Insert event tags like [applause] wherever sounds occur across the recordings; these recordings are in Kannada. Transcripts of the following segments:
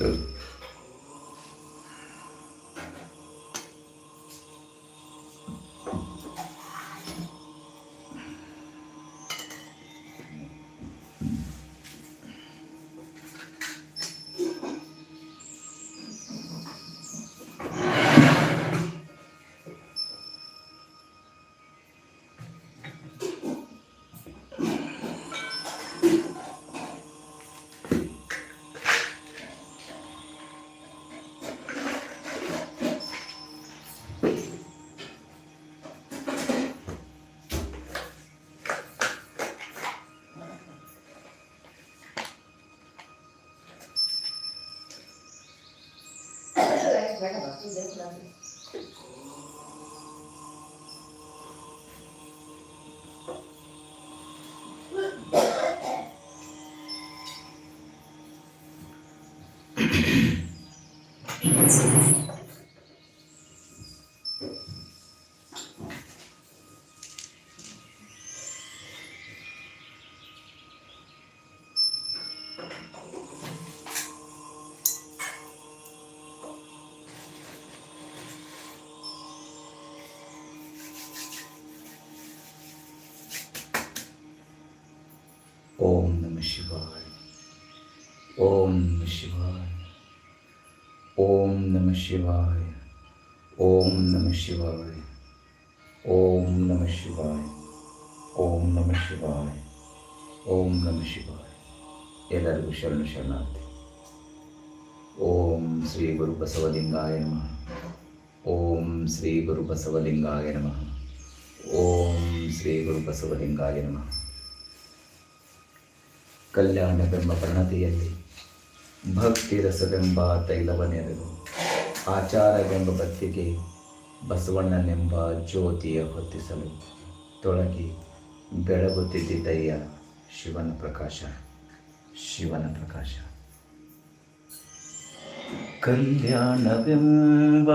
Those vai acabar. 200. ഓം നമ ശിവായ. ഓം നമ ശിവായ. ഓം നമ ശിവായ. ഓം നമ ശിവായ. ഓം നമ ശിവായ. ഓം നമ ശിവായ. ഓം നമ ശിവായ. എല്ലാവർക്കും ശരണ ശരണാർത്ഥി. ഓം ശ്രീ ഗുരു ബസവലിംഗായ നമ. ഓം ശ്രീ ഗുരു ബസവലിംഗായ നമ. ഓം ശ്രീ ഗുരു ബസവലിംഗായ നമ. ಕಲ್ಯಾಣವೆಂಬ ಪ್ರಣತಿಯಲ್ಲಿ, ಭಕ್ತಿ ರಸವೆಂಬ ತೈಲವನೆರೆದು ಆಚಾರವೆಂಬ ಬತ್ತಿಗೆ ಬಸವಣ್ಣನೆಂಬ ಜ್ಯೋತಿಯ ಹೊತ್ತಿಸಲು ತೊಳಗಿ ಬೆಳಗುತ್ತಿದ್ದಯ್ಯ ಶಿವನ ಪ್ರಕಾಶ ಶಿವನ ಪ್ರಕಾಶ. ಕಲ್ಯಾಣವೆಂಬ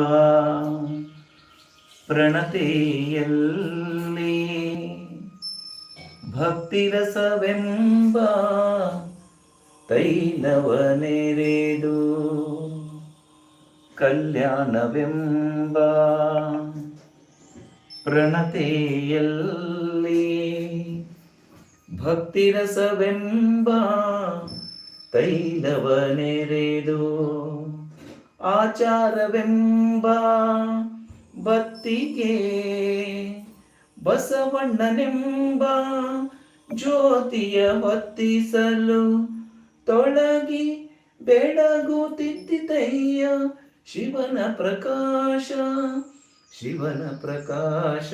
ಪ್ರಣತೆಯಲ್ಲಿ ಭಕ್ತಿರಸವೆಂಬ ತೈಲವನೆರೆದು ಕಲ್ಯಾಣವೆಂಬ ಪ್ರಣತೆಯಲ್ಲಿ ಭಕ್ತಿರಸವೆಂಬ ತೈಲವನೆರೆದು ಆಚಾರವೆಂಬ ಬತ್ತಿಗೆ ಬಸವಣ್ಣನೆಂಬ ಜ್ಯೋತಿಯ ಹೊತ್ತಿಸಲು ತೊಳಗಿ ಬೆಳಗುತ್ತಿದ್ದಯ್ಯ ಶಿವನ ಪ್ರಕಾಶ ಶಿವನ ಪ್ರಕಾಶ.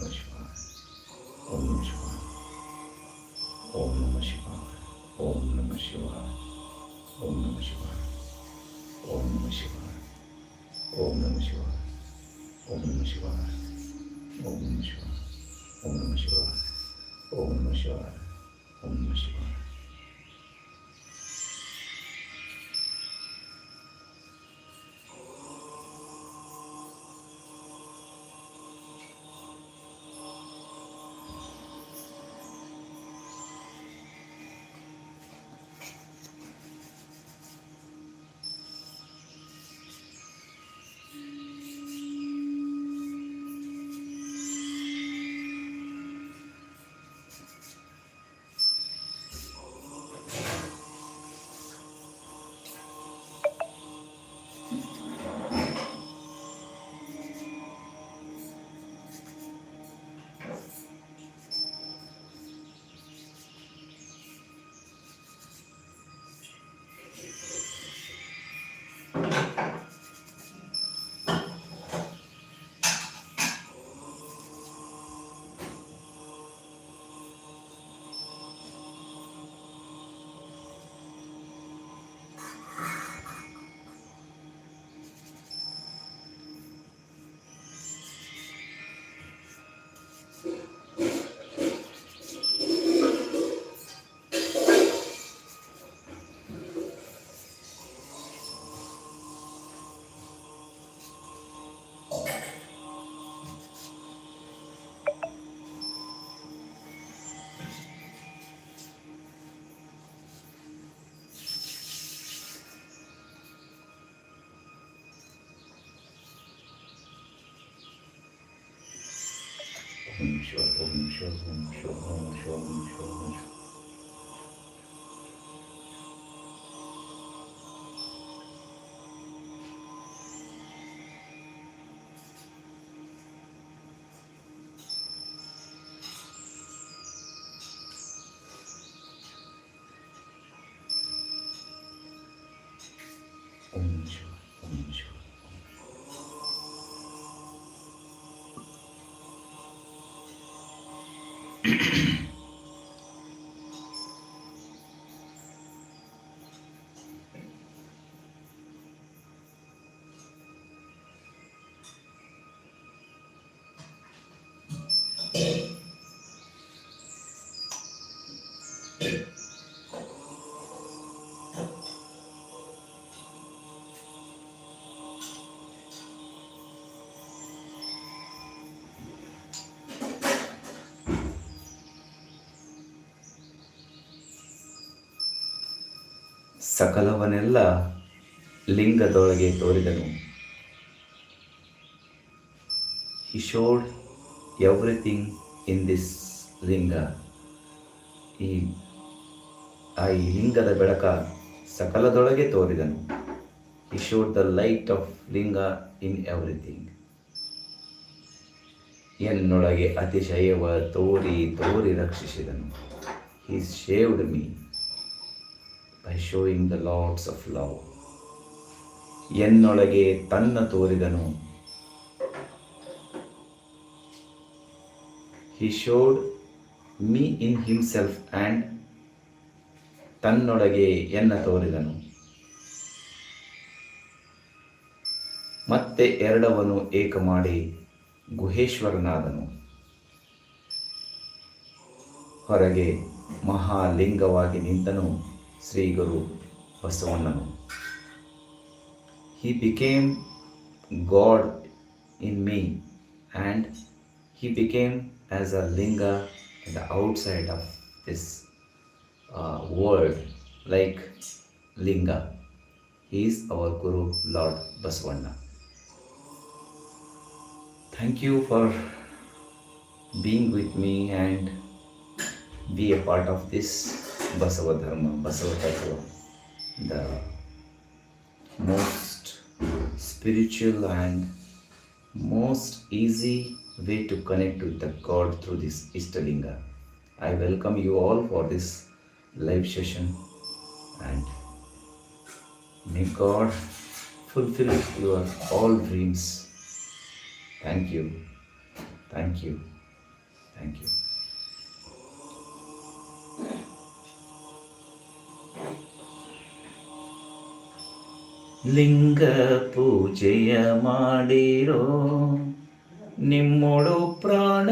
Om Shivaya, Om Shivaya, Om Shivaya, Om Shivaya, Om Shivaya. ಸಕಲವನ್ನೆಲ್ಲ ಲಿಂಗದೊಳಗೆ ತೋರಿದನು. He showed everything in this linga. ಈ, ಆ ಈ ಲಿಂಗದ ಬೆಳಕ ಸಕಲದೊಳಗೆ ತೋರಿದನು. He showed the light of linga in everything ಎನ್ನೊಳಗೆ ಅತಿಶಯವ ತೋರಿ ತೋರಿ ರಕ್ಷಿಸಿದನು. He saved me by showing the loads of love ಎನ್ನೊಳಗೆ ತನ್ನ ತೋರಿದನು he showed me in himself and ತನ್ನೊಳಗೆ ಎನ್ನ ತೋರಿದನು ಮತ್ತೆ ಎರಡವನು ಏಕ ಮಾಡಿ ಗುಹೇಶ್ವರನಾದನು ಹೊರಗೆ ಮಹಾಲಿಂಗವಾಗಿ ನಿಂತನು. Sri Guru Vasavananu. He became God in me and he became as a linga in the outside of this uh, world like linga. He is our Guru Lord Baswana. Thank you for being with me and be a part of this Basava ಧರ್ಮ ಬಸವ ತತ್ವ the most spiritual and most easy way to connect with the God through this Ishtalinga I welcome you all for this live session and may God fulfil your all dreams thank you thank you thank you ಲಿಂಗ ಪೂಜೆಯ ಮಾಡಿರೋ ನಿಮ್ಮೊಳು ಪ್ರಾಣ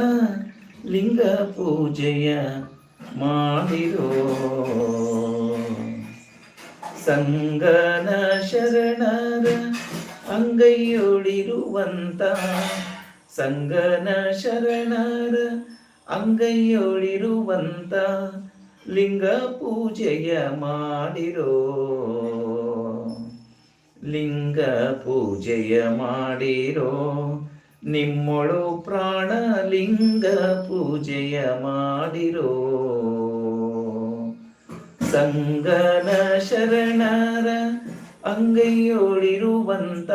ಲಿಂಗ ಪೂಜೆಯ ಮಾಡಿರೋ. ಸಂಗನ ಶರಣರ ಅಂಗೈಯೊಳಿರುವಂತ ಸಂಗನ ಶರಣರ ಅಂಗೈಯೊಳಿರುವಂತ ಲಿಂಗ ಪೂಜೆಯ ಮಾಡಿರೋ. ಲಿಂಗ ಪೂಜೆಯ ಮಾಡಿರೋ ನಿಮ್ಮೊಳು ಪ್ರಾಣ ಲಿಂಗ ಪೂಜೆಯ ಮಾಡಿರೋ ಸಂಗನ ಶರಣರ ಅಂಗೈಯೋಳಿರುವಂತ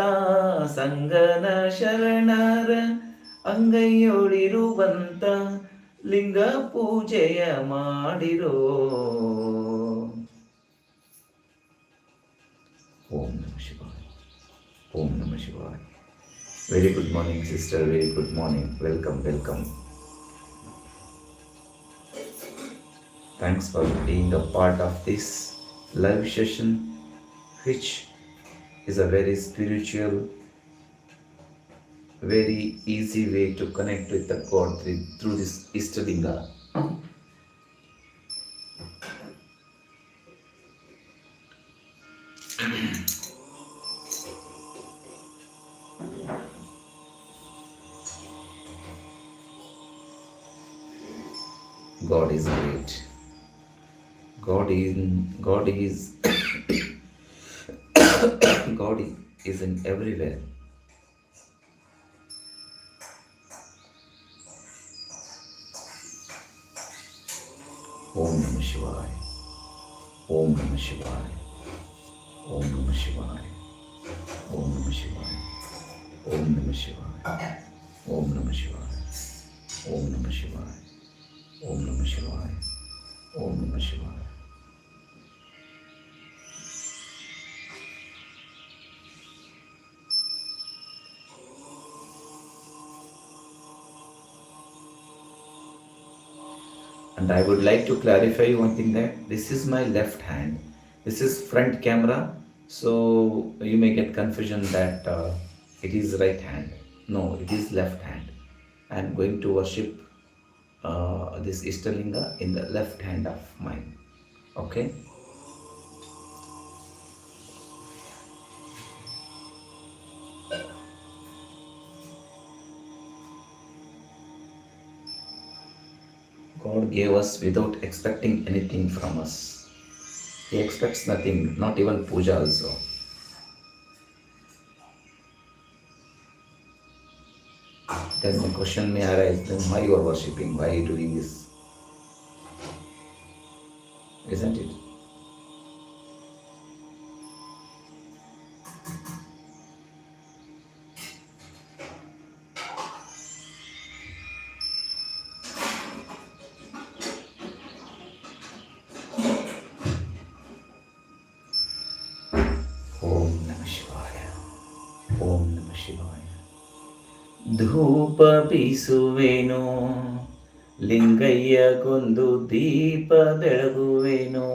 ಸಂಗನ ಶರಣರ ಅಂಗೈಯೋಳಿರುವಂತ ಲಿಂಗ ಪೂಜೆಯ ಮಾಡಿರೋ Om Namah Shivaya. Very good morning, sister. Very good morning. Welcome, welcome. Thanks for being a part of this live session, which is a very spiritual, very easy way to connect with the God through this Istadinga. God is God is, is in everywhere. Om Namah Shivaya. Om Namah Shivaya. Om Namah Shivaya. Om Namah Shivaya. Om Namah Shivaya. Om Namah Shivaya. Om Namah Shivaya. Om Namah Shivaya. Om Namah Shivaya. And I would like to clarify one thing that this is my left hand. This is front camera, so you may get confusion that uh, it is right hand. No, it is left hand. I am going to worship uh, this Ishtalinga in the left hand of mine. Okay. Gave us without expecting anything from us. He expects nothing, not even puja also. Then the question may arise, then why you are worshipping? Why are you doing this? Isn't it? ಶಿವಾಯ. ಧೂಪ ಬೀಸುವೆನು ಲಿಂಗಯ್ಯಗೊಂದು ದೀಪ ಬೆಳಗುವೆನು.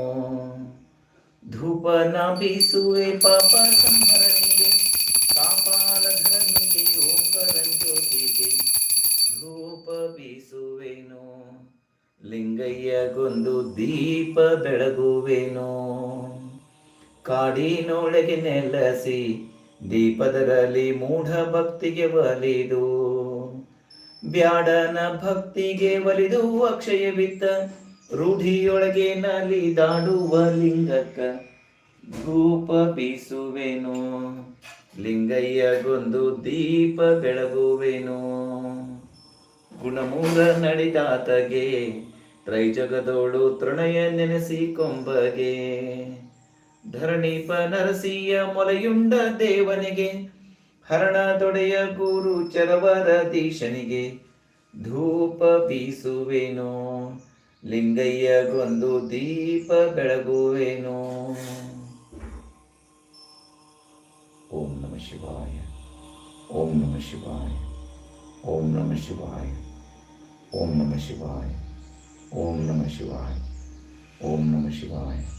ಧೂಪನ ಬೀಸುವೆ ಪಾಪ ಸಂಹರಣಿಗೆ ಕಾಪಾಲ ಧರಣಿಗೆ ಜ್ಯೋತಿಗೆ. ಧೂಪ ಬೀಸುವೆನು ಲಿಂಗಯ್ಯಗೊಂದು ದೀಪ ಬೆಳಗುವೆನು. ಕಾಡಿನೊಳಗೆ ನೆಲಸಿ ದೀಪದರಲ್ಲಿ ಮೂಢ ಭಕ್ತಿಗೆ ಒಲಿದು, ಬ್ಯಾಡನ ಭಕ್ತಿಗೆ ಒಲಿದು ಅಕ್ಷಯವಿತ್ತ ರೂಢಿಯೊಳಗೆ ನಲಿದಾಡುವ ಲಿಂಗಕ್ಕ ಧೂಪ ಬೀಸುವೆನು. ಲಿಂಗಯ್ಯಗೊಂದು ದೀಪ ಬೆಳಗುವೆನು. ಗುಣಮೂಲ ನಡಿದಾತಗೆ, ತ್ರೈಜಗದೋಳು ತೃಣಯ ನೆನೆಸಿ ಕೊಂಬಗೆ. ಧರಣೀಪ ನರಸಿಯ ಮೊಲೆಯುಂಡ ದೇವನಿಗೆ, ಹರಣ ತೊಡೆಯ ಗುರು ಚರವರದೀಶನಿಗೆ ಧೂಪ ಬೀಸುವೆನು ಲಿಂಗಯ್ಯಗೊಂದು ದೀಪ ಬೆಳಗುವೆನು. ಓಂ ನಮ ಶಿವಾಯ, ಓಂ ನಮ ಶಿವಾಯ, ಓಂ ನಮ ಶಿವಾಯ, ಓಂ ನಮ ಶಿವಾಯ, ಓಂ ನಮ ಶಿವಾಯ, ಓಂ ನಮ ಶಿವಾಯ.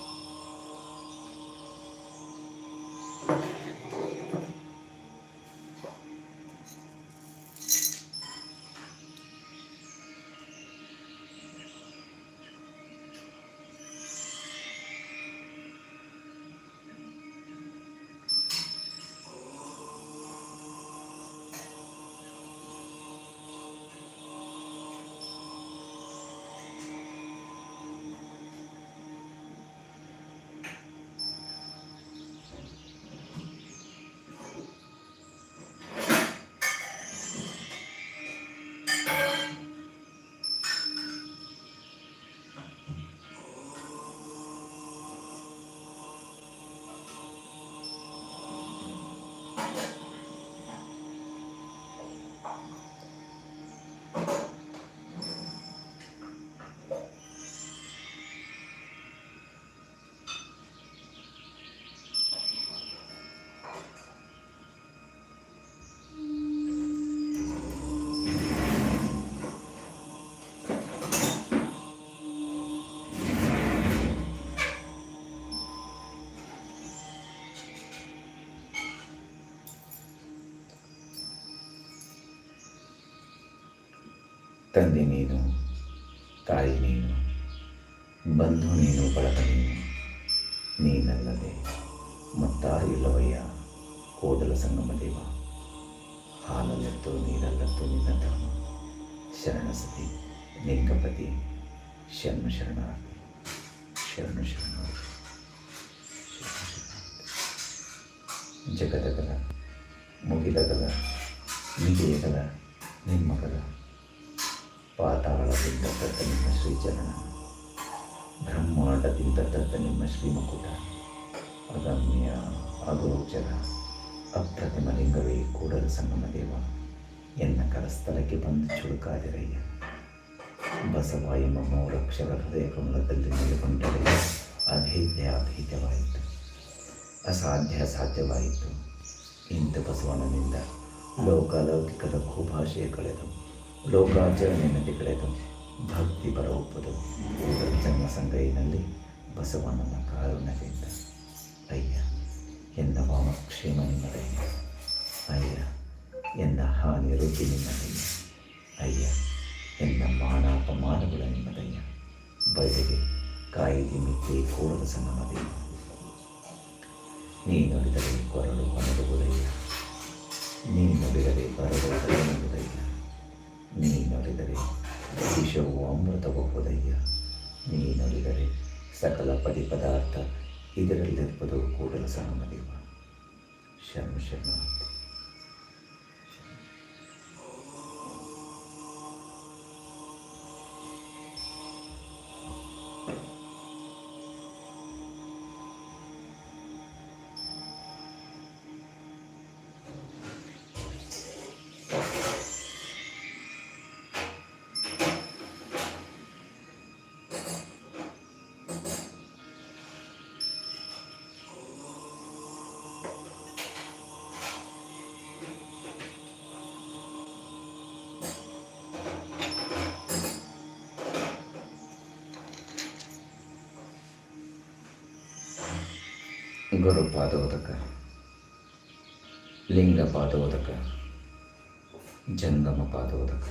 ತಂದೆ ನೀನು, ತಾಯಿ ನೀನು, ಬಂಧು ನೀನು, ಬಳಗ ನೀನು, ನೀನಲ್ಲದೆ ಮತ್ತಾರಿಲ್ಲವಯ್ಯ ಕೂದಲ ಸಂಗಮ ದೇವ. ಹಾಲಲ್ಲತ್ತು ನೀರಲ್ಲತ್ತು ನಿನ್ನ ಧರ್ಮ ಶರಣಸತಿ ಲಿಂಗಪತಿ ಶರಣ ಶರಣು ಶರಣ ಜಗದಗಲ ಮುಗಿದಗಲ ನಿಮ್ಮ ನಿಮ್ಮಗಲ ಪಾತಾಳದಿಂದ ತತ್ತ ನಿಮ್ಮ ಶ್ರೀಚರಣ. ಬ್ರಹ್ಮಾಂಡದಿಂದ ತತ್ತ ನಿಮ್ಮ ಶ್ರೀಮಕುಟ. ಅಗಮ್ಯ ಅಗೋಚರ ಅಪ್ರತಿಮ ಲಿಂಗವೇ ಕೂಡಲ ಸಂಗಮ ದೇವ. ಎನ್ನ ಕರಸ್ಥಲಕ್ಕೆ ಬಂದು ಚುರುಕಾದಿರಯ್ಯ. ಬಸವ ಎಂಬ ಮೂರಕ್ಷರ ಹೃದಯ ಕಮಲದಲ್ಲಿ ನೆಲೆಗೊಂಡರೆ ಅಭೇದ್ಯ ಅಭೇದ್ಯವಾಯಿತು. ಅಸಾಧ್ಯ ಸಾಧ್ಯವಾಯಿತು ಇಂಥ ಬಸವನಿಂದ ಲೋಕಾಲೌಕಿಕದ ಭೂಭಾಷೆಯ ಕಳೆದು ಲೋಕಾಚರಣೆಯಲ್ಲಿ ಕಳೆದು ಭಕ್ತಿ ಬರ ಒಪ್ಪದು ಜನ್ಮ ಸಂಗೈನಲ್ಲಿ ಬಸವಣ್ಣನ ಕಾರುಣ್ಯದಿಂದ. ಅಯ್ಯ, ಎಂದ ವಾಮಕ್ಷೇಮ ನಿಮ್ಮದಯ್ಯ ಅಯ್ಯ, ಎಂದ ಹಾನಿ ರುಚಿ ನಿಮ್ಮದಯ್ಯ ಅಯ್ಯ, ಎಂದ ಮಾನಾಪಮಾನಗಳ ನಿಮ್ಮದಯ್ಯ ಬಯಲಿಗೆ ಕಾಯಿಗೆ ಮಿತಿ ಕೋರಲ ಸಂಗಮದಯ್ಯ ನೀ ನುಡಿದರೆ ಕೊರಳು ಹೊನಡುವುದಯ್ಯ. ನೀ ನುಡಿದರೆ ಕೊರಳು ಹೊನಡುವುದಯ್ಯ ನೀ ನೋಡಿದರೆ ವಿಷವು ಅಮೃತವಾಗುವುದಯ್ಯ ನೀ ನೋಡಿದರೆ ಸಕಲ ಪದಿ ಪದಾರ್ಥ ಇದರಲ್ಲಿರುವುದು ಕೂಡಲ ಸಂಗಮದೇವ ಶರ್ಮ ಶರ್ಮ ಪಾದೋದಕ ಲಿಂಗ ಪಾದೋದಕ ಜಂಗಮ ಪಾದೋದಕ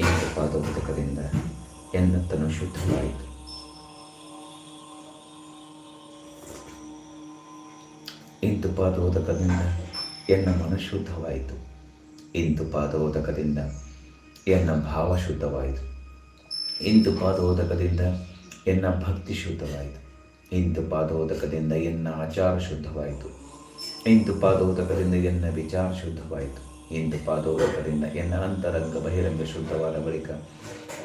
ಲಿಂಗ ಪಾದೋದಕದಿಂದ ಎನ್ನತ್ತನು ಶುದ್ಧವಾಯಿತು ಇಂದು ಪಾದೋದಕದಿಂದ ಎನ್ನ ಮನ ಶುದ್ಧವಾಯಿತು. ಇಂದು ಪಾದೋದಕದಿಂದ ಎನ್ನ ಭಾವ ಶುದ್ಧವಾಯಿತು. ಇಂದು ಪಾದೋದಕದಿಂದ ಎನ್ನ ಭಕ್ತಿ ಶುದ್ಧವಾಯಿತು. ಇಂದು ಪಾದೋದಕದಿಂದ ಎನ್ನ ಆಚಾರ ಶುದ್ಧವಾಯಿತು. ಇಂದು ಪಾದೋದಕದಿಂದ ಎನ್ನ ವಿಚಾರ ಶುದ್ಧವಾಯಿತು. ಇಂದು ಪಾದೋದಕದಿಂದ ಎನ್ನ ಅಂತರಂಗ ಬಹಿರಂಗ ಶುದ್ಧವಾದ ಬಳಿಕ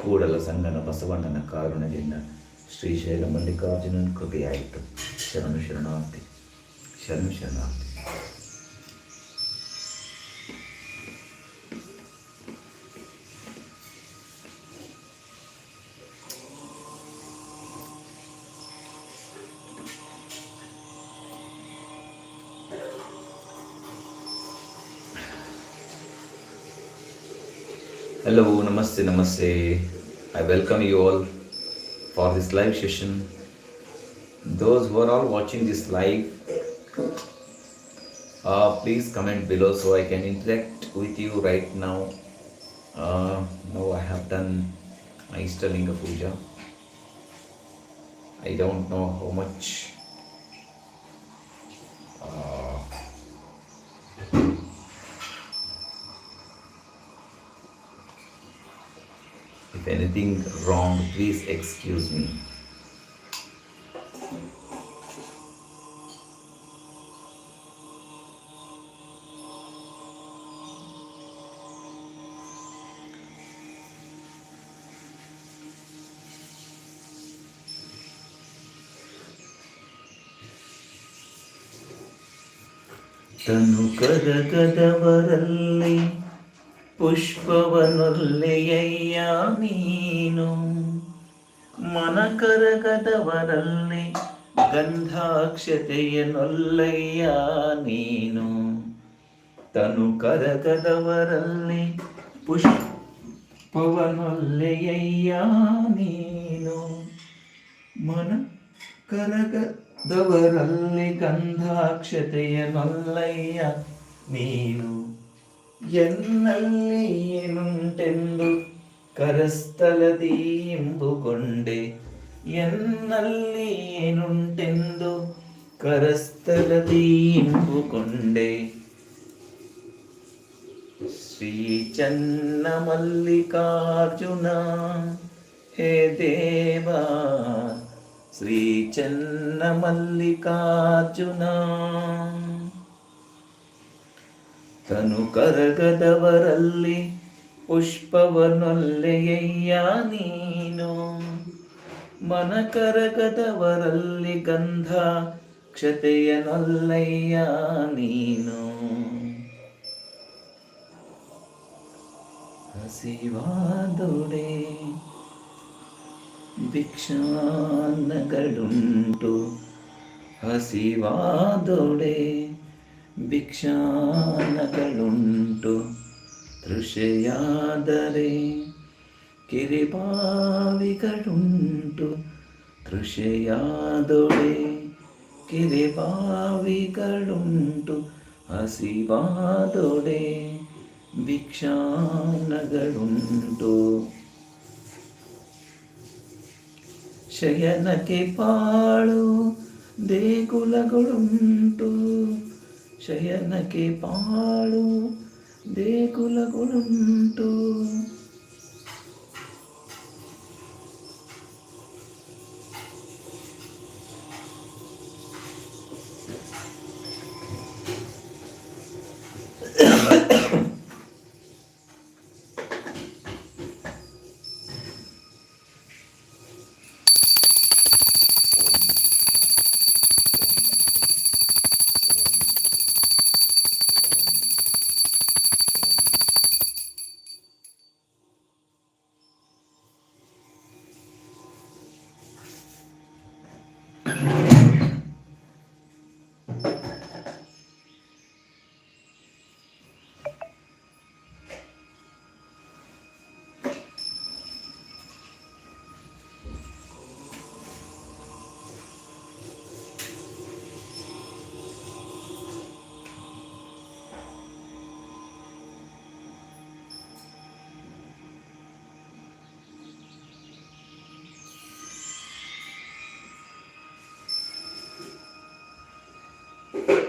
ಕೂಡಲ ಸಂಗನ ಬಸವಣ್ಣನ ಶ್ರೀ ಶ್ರೀಶೈಲ ಮಲ್ಲಿಕಾರ್ಜುನನ ಕೃಪೆಯಾಯಿತು. ಶರಣು ಶರಣಾರ್ಥಿ ಶರಣು ಶರಣಾರ್ಥಿ. Hello, namaste, namaste. I welcome you all for this live session. Those who are all watching this live, uh, please comment below so I can interact with you right now. Uh, now I have done my Ishtalinga Puja. I don't know how much uh, if anything wrong please excuse me ತನು ಕರಗದವರಲ್ಲಿ ಪುಷ್ಪವನೊಲ್ಲೆಯಯ್ಯ ನೀನು. ಮನ ಕರಗದವರಲ್ಲಿ ನೀನು. ತನು ಕರಗದವರಲ್ಲಿ ಪುಷ್ಪವನೊಲ್ಲೆಯಯ್ಯ ನೀನು. ಮನ ಕರಗದವರಲ್ಲಿ ಗಂಧಾಕ್ಷತೆಯನೊಲ್ಲಯ್ಯ ನೀನು. ಎನ್ನಲ್ಲಿ ಏನುಂಟೆಂದು ಕರಸ್ಥಲದಿ ಎಂಬುಗೊಂಡೆ ಎನ್ನಲ್ಲಿ ಏನುಂಟೆಂದು ಕರಸ್ಥಲದಿ ಎಂಬುಗೊಂಡೆ ಶ್ರೀ ಚನ್ನ ಮಲ್ಲಿಕಾರ್ಜುನ ಹೇ ದೇವ ಶ್ರೀ ಚನ್ನ ಮಲ್ಲಿಕಾರ್ಜುನ ತನು ಕರಗದವರಲ್ಲಿ ಪುಷ್ಪವನೊಲ್ಲೆಯ್ಯ ನೀನು. ಮನ ಕರಗದವರಲ್ಲಿ ಗಂಧ ಕ್ಷತೆಯನೊಲ್ಲಯ್ಯ ನೀನು. ಹಸಿವಾದೊಡೆ ಭಿಕ್ಷಾನ್ನಗಳುಂಟು ಹಸಿವಾದೊಡೆ ಭಿಕ್ಷಾನಗಳುಂಟು ತೃಷೆಯಾದರೆ ಕಿರಿಬಾವಿಗಳುಂಟು ತೃಷೆಯಾದೊಡೆ ಕಿರಿಬಾವಿಗಳುಂಟು ಹಸಿವಾದೊಡೆ ಭಿಕ್ಷಾನಗಳುಂಟು ಶಯನಕ್ಕೆ ಪಾಳು ದೇಗುಲಗಳುಂಟು ಶಯನಕ್ಕೆ ಪಾಳು you [laughs]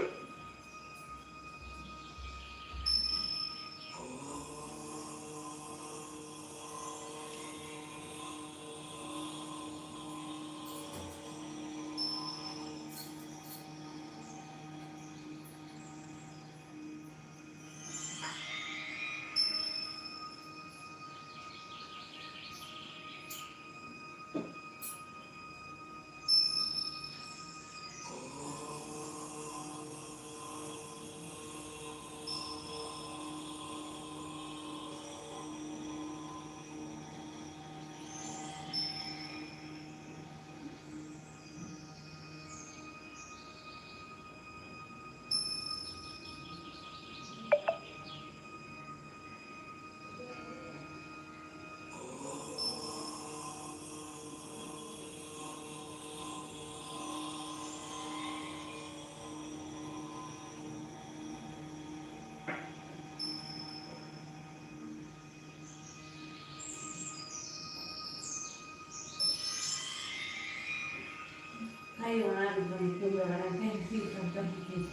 hay una de donde se ve van a hacer sus cosas sus cosas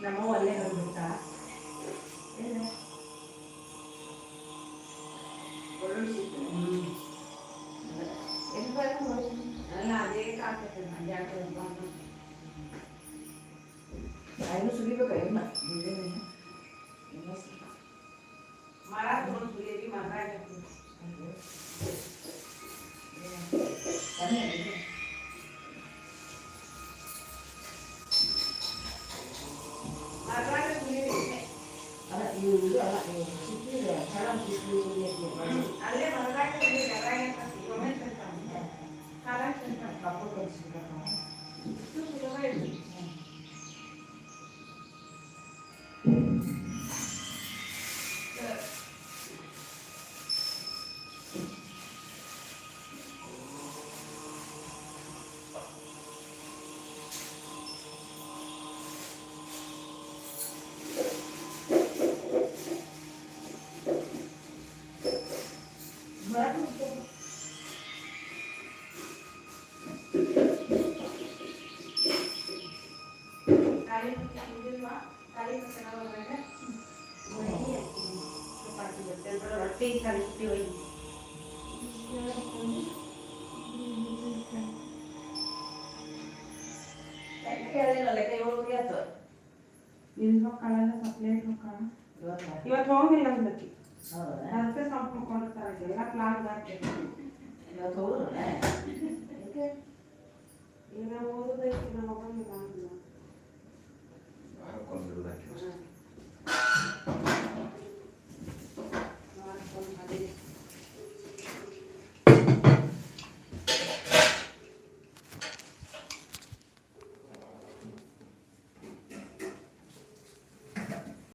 la mola le han gustado ¿por dónde sí? ¿en cuál? No a Diego hace que no llega con papá. Ay no subí pero caí no. ¿Mira con suyos. ರೊಟ್ಟಿ ಕಳಿಸ್ತೀವಿ ಇವತ್ತು ಹೋಗಿಲ್ಲ ಅಂದಕ್ಕೆ ಅದಕ್ಕೆ ಸ್ವಲ್ಪ ಮುಕ್ಕೊಂಡಿರ್ತಾರೆ ಎಲ್ಲ ಪ್ಲಾನ್ ಆಗ್ತೈತೆ ಇವತ್ತು ಹೋದ್ರೆ ಈಗ ಓದಬೇಕು ಹೋಗಂಗಿಲ್ಲ konusunda belki.